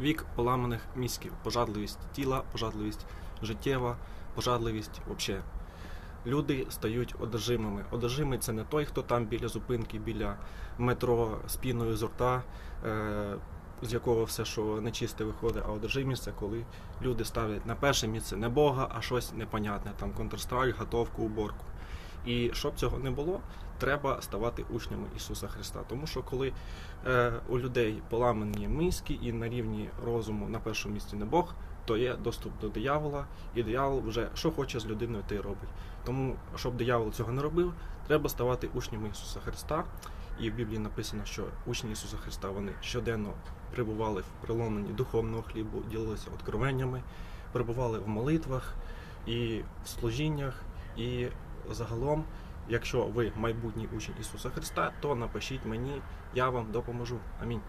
Вік поламаних мізків, пожадливість тіла, пожадливість життєва, пожадливість взагалі. Люди стають одержимими. Одержимий це не той, хто там біля зупинки, біля метро з піною з рта, е, з якого все, що нечисте виходить, а одержимість це коли люди ставлять на перше місце не Бога, а щось непонятне, там Counter-Strike, готовку, уборку. І щоб цього не було, треба ставати учнями Ісуса Христа. Тому що коли е, у людей поламані мізки і на рівні розуму на першому місці не Бог, то є доступ до диявола, і диявол вже що хоче з людиною, те й робить. Тому, щоб диявол цього не робив, треба ставати учнями Ісуса Христа. І в Біблії написано, що учні Ісуса Христа вони щоденно прибували в приломленні духовного хлібу, ділилися откровеннями, перебували в молитвах і в служіннях. І загалом, якщо ви майбутній учень Ісуса Христа, то напишіть мені, я вам допоможу. Амінь.